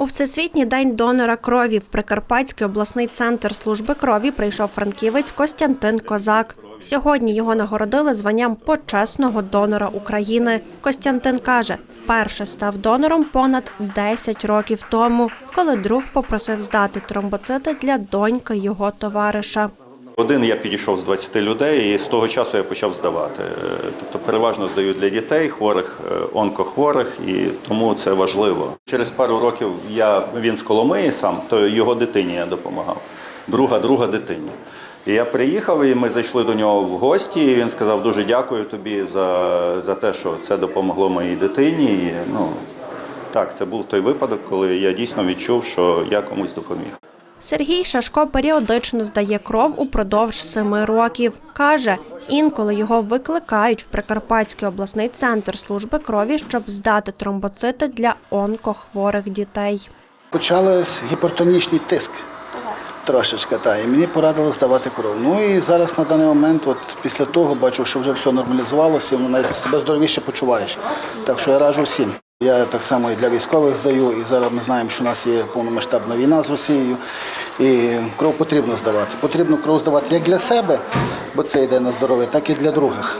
У Всесвітній день донора крові в Прикарпатський обласний центр служби крові прийшов франківець Костянтин Козак. Сьогодні його нагородили званням почесного донора України. Костянтин каже, вперше став донором понад 10 років тому, коли друг попросив здати тромбоцити для доньки його товариша. Один я підійшов з 20 людей, і з того часу я почав здавати. Е, Тобто переважно здаю для дітей, хворих, е, онкохворих, і тому це важливо. Через пару років я він з Коломиї сам, то його дитині я допомагав. Друга, друга дитині. І я приїхав, і ми зайшли до нього в гості. І він сказав: дуже дякую тобі за, за те, що це допомогло моїй дитині. І, ну, так, це був той випадок, коли я дійсно відчув, що я комусь допоміг. Сергій Шашко періодично здає кров упродовж семи років. Каже, інколи його викликають в Прикарпатський обласний центр служби крові, щоб здати тромбоцити для онкохворих дітей. Почалась гіпертонічний тиск. Трошечки, та, і мені порадили здавати кров. Ну і зараз на даний момент, от після того, бачу, що вже все нормалізувалося, навіть себе здоровіше почуваєш. Так що я раджу всім. Я так само і для військових здаю, і зараз ми знаємо, що у нас є повномасштабна війна з Росією. І кров потрібно здавати. Потрібно кров здавати як для себе, бо це йде на здоров'я, так і для других.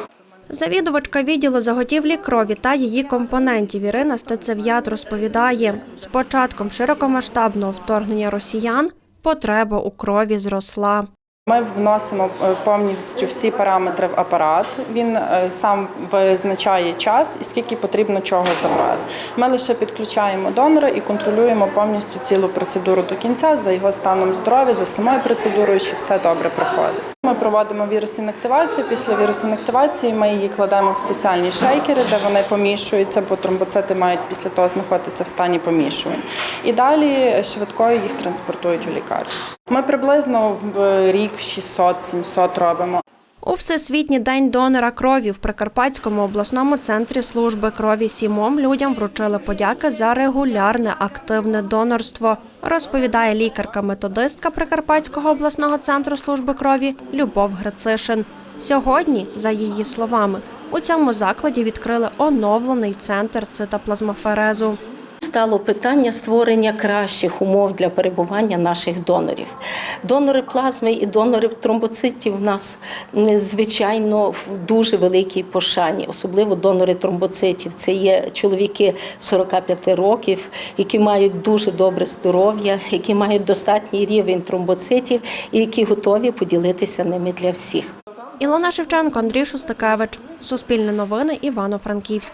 Завідувачка відділу заготівлі крові та її компонентів Ірина Стецев'ят розповідає, з початком широкомасштабного вторгнення росіян потреба у крові зросла. Ми вносимо е, повністю всі параметри в апарат. Він е, сам визначає час і скільки потрібно чого забрати. Ми лише підключаємо донора і контролюємо повністю цілу процедуру до кінця за його станом здоров'я, за самою процедурою, що все добре проходить. Ми проводимо вірус-інактивацію. Після вірус-інактивації ми її кладемо в спеціальні шейкери, де вони помішуються, бо тромбоцити мають після того знаходитися в стані помішувань. І далі швидкою їх транспортують у лікарню. Ми приблизно в рік 600-700 робимо. У Всесвітній день донора крові в Прикарпатському обласному центрі служби крові сімом людям вручили подяки за регулярне активне донорство, розповідає лікарка-методистка Прикарпатського обласного центру служби крові Любов Грицишин. Сьогодні, за її словами, у цьому закладі відкрили оновлений центр цитоплазмоферезу. Стало питання створення кращих умов для перебування наших донорів. Донори плазми і донори тромбоцитів в нас звичайно в дуже великій пошані, особливо донори тромбоцитів. Це є чоловіки 45 років, які мають дуже добре здоров'я, які мають достатній рівень тромбоцитів і які готові поділитися ними для всіх. Ілона Шевченко, Андрій Шустакевич. Суспільне новини, Івано-Франківськ.